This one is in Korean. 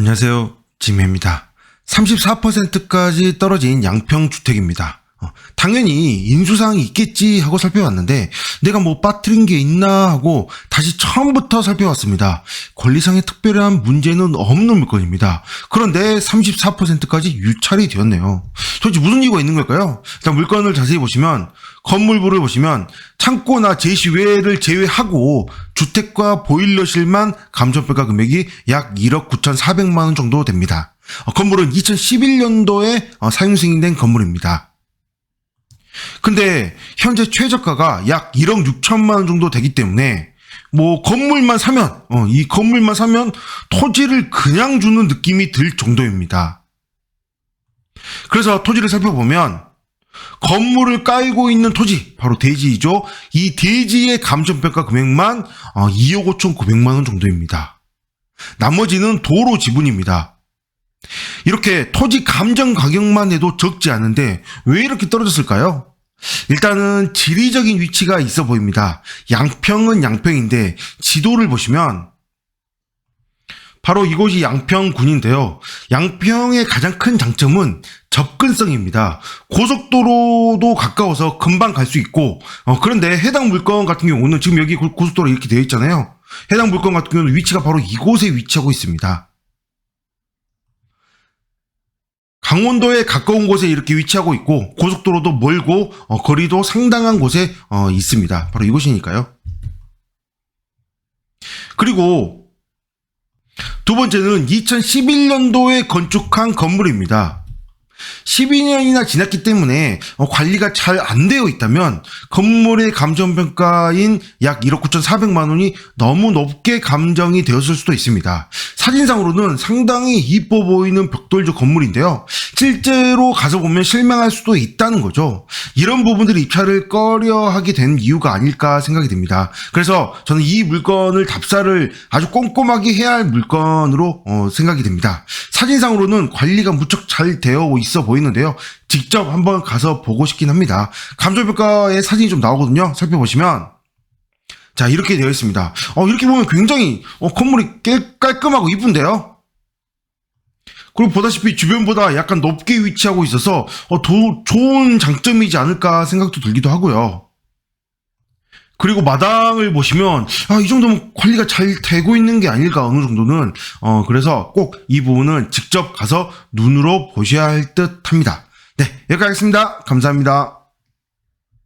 안녕하세요. 지매입니다. 34%까지 떨어진 양평주택입니다. 어, 당연히 인수사항이 있겠지 하고 살펴봤는데 내가 뭐 빠뜨린 게 있나 하고 다시 처음부터 살펴봤습니다. 권리상의 특별한 문제는 없는 물건입니다. 그런데 34%까지 유찰이 되었네요. 도대체 무슨 이유가 있는 걸까요? 일단 물건을 자세히 보시면 건물부를 보시면 창고나 제시 외를 제외하고 주택과 보일러실만 감정평가 금액이 약 1억 9,400만 원 정도 됩니다. 어, 건물은 2011년도에 어, 사용 승인된 건물입니다. 근데 현재 최저가가 약 1억 6천만 원 정도 되기 때문에 뭐 건물만 사면 어, 이 건물만 사면 토지를 그냥 주는 느낌이 들 정도입니다. 그래서 토지를 살펴보면 건물을 깔고 있는 토지 바로 대지이죠. 이 대지의 감정평가 금액만 어, 2억 5천 9백만 원 정도입니다. 나머지는 도로 지분입니다. 이렇게 토지 감정 가격만 해도 적지 않은데 왜 이렇게 떨어졌을까요? 일단은 지리적인 위치가 있어 보입니다. 양평은 양평인데 지도를 보시면 바로 이곳이 양평군인데요. 양평의 가장 큰 장점은 접근성입니다. 고속도로도 가까워서 금방 갈 수 있고 어, 그런데 해당 물건 같은 경우는 지금 여기 고- 고속도로 이렇게 되어 있잖아요. 해당 물건 같은 경우는 위치가 바로 이곳에 위치하고 있습니다. 강원도에 가까운 곳에 이렇게 위치하고 있고 고속도로도 멀고 어, 거리도 상당한 곳에 어, 있습니다. 바로 이곳이니까요. 그리고 두 번째는 2011년도에 건축한 건물입니다. 12년이나 지났기 때문에 어, 관리가 잘 안 되어 있다면 건물의 감정평가인 약 1억 9,400만 원이 너무 높게 감정이 되었을 수도 있습니다. 사진상으로는 상당히 이뻐 보이는 벽돌조 건물인데요. 실제로 가서 보면 실망할 수도 있다는 거죠. 이런 부분들이 입찰을 꺼려하게 된 이유가 아닐까 생각이 듭니다. 그래서 저는 이 물건을 답사를 아주 꼼꼼하게 해야 할 물건으로 어, 생각이 됩니다. 사진상으로는 관리가 무척 잘 되어 있어 보이는데요. 직접 한번 가서 보고 싶긴 합니다. 감정평가의 사진이 좀 나오거든요. 살펴보시면 자 이렇게 되어 있습니다. 어, 이렇게 보면 굉장히 어, 건물이 깨- 깔끔하고 이쁜데요. 그리고 보다시피 주변보다 약간 높게 위치하고 있어서 어, 도- 좋은 장점이지 않을까 생각도 들기도 하고요. 그리고 마당을 보시면 아, 이 정도면 관리가 잘 되고 있는 게 아닐까 어느 정도는 어, 그래서 꼭 이 부분은 직접 가서 눈으로 보셔야 할 듯합니다. 네 여기까지 하겠습니다. 감사합니다.